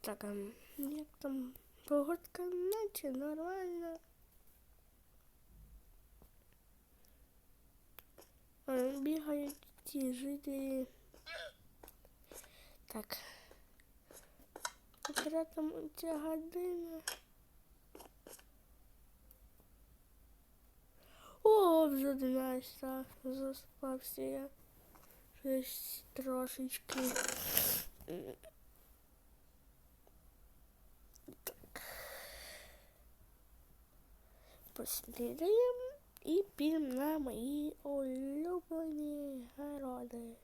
Так, а як там погодка наче нормально. А, Бігають ті жителі. Так. Котра там ця година. О, вже 11 заспався я. Щось трошечки. Поснідаємо і підемо на мої улюблені городи.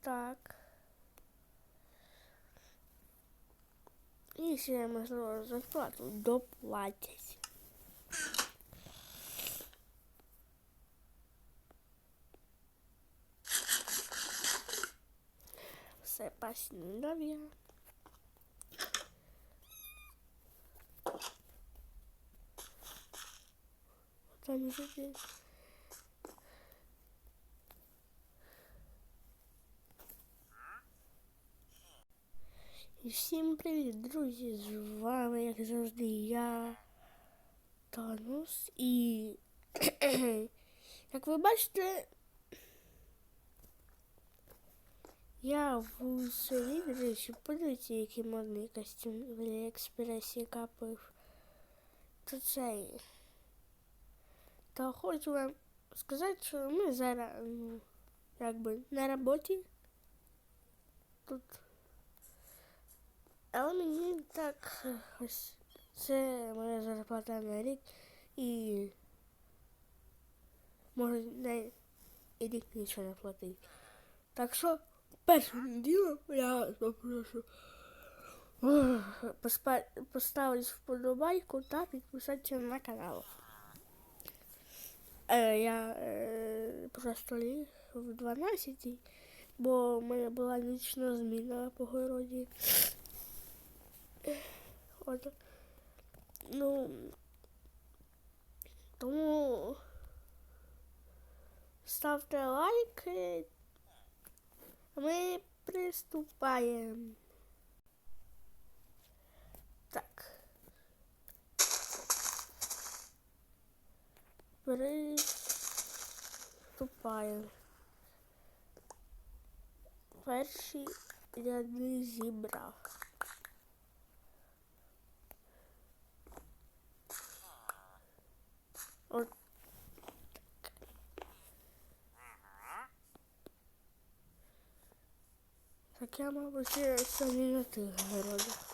Так. І ще можливо зарплату доплатять. Все поснідав Там жити. І всім привіт, друзі! З вами, як завжди, я Танус. І як ви бачите, я в селі, до речі, подивіться, який модний костюм в Аліекспресі капив. То цей. Та хочу вам сказати, що ми зараз, ну, якби на роботі. Тут. Але мені так ось це моя зарплата на рік і може на рік нічого не платить. Так що першим ділом я попрошу поспа- поставити вподобайку та підписатися на канал. Е, я е, просто ліг в 12, бо в мене була нічна зміна по городі. От. Ну, тому ставте лайки. Ми приступаємо. Так. Приступаємо. Перші ряди зібрав. От Так я, мабуть, самі на тих городах.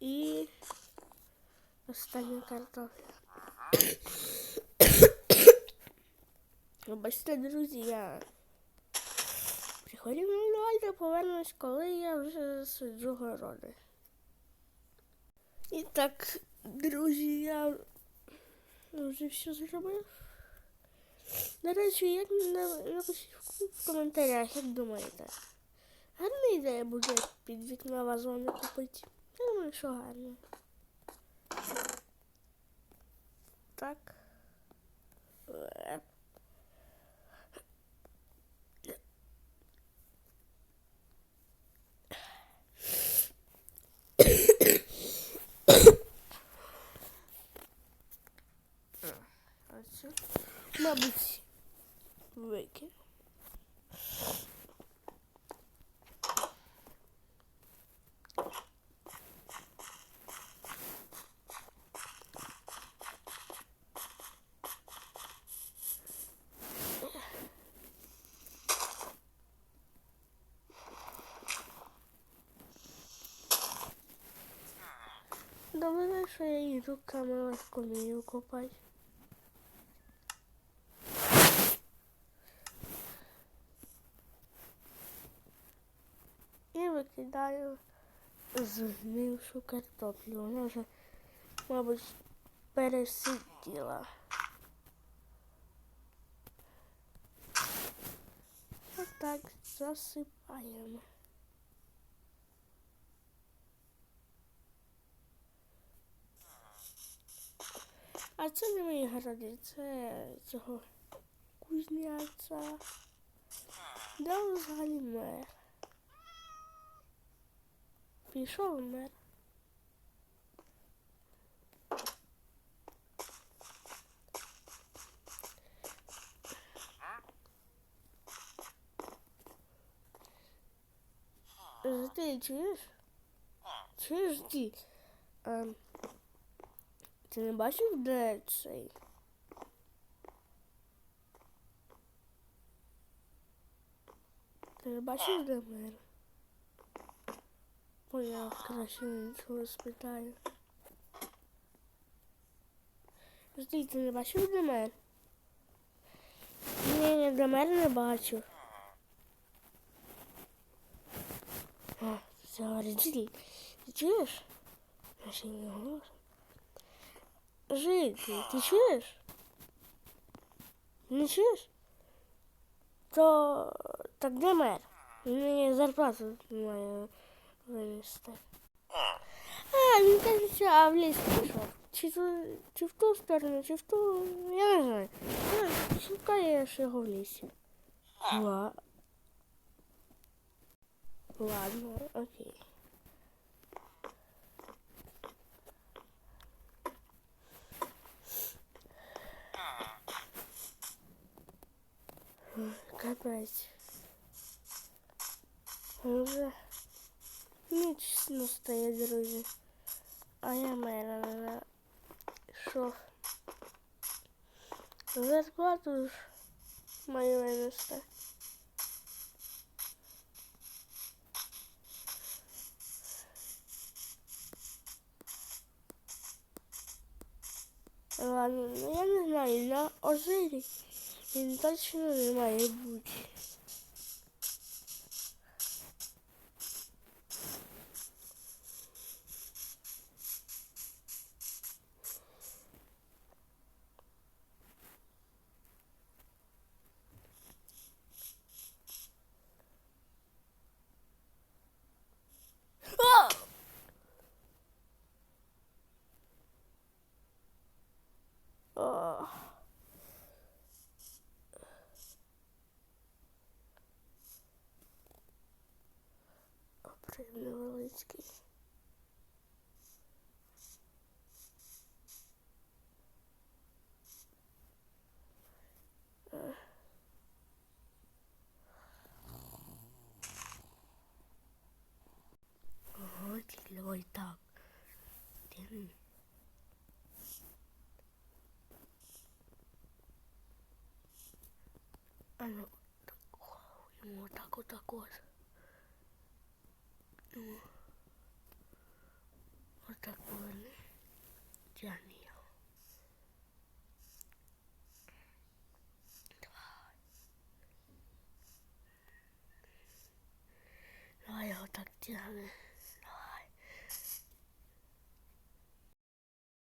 І остання картопля. Бачите, друзі, я ну давайте повернусь, коли я вже сиджу городи. І так, друзі, я вже все зробив. До речі, як на- напишіть в коментарях, як думаєте. Гарна ідея буде під вікна вазони купити. Думаю, що гарно. Так. Мабуть, викину. Добре, що я її руками легко вмію копати. кидаю згнившу картоплю. Вона вже, мабуть, пересиділа. Отак засипаємо. А це не мої городи, це цього кузняця. Де взагалі мер? Пішов мер. Ти чуєш? Чуєш ти? Ти не бачив, де цей? Ти не бачив, де мер? Поняв, краще нічого спитаю. Жди, ти не бачив де мер? Ні, ні, де мер не бачив. О, це говорить, жди. Ти чуєш? Я ще не говорю. Жити, ти чуєш? Не чуєш? То так де мер? Він мені зарплату має винести. А, він кажеться, а в ліс пішов. Чи, то, чи в ту сторону, чи в ту. Я не знаю. А, Шукаєш його в лісі. Ла... Ладно, окей. Ой, Капець. Вже ніч настає, друзі. А я мера не йшов. Зарплату ж маю винести. Ладно, ну я не знаю, на озері 你再去那里买一部。Обрив невеличкий. Тільки так. Диви. А ну, так, вау, йому так отак Då otakuin Janio. Dwa. No ja tak dzielę.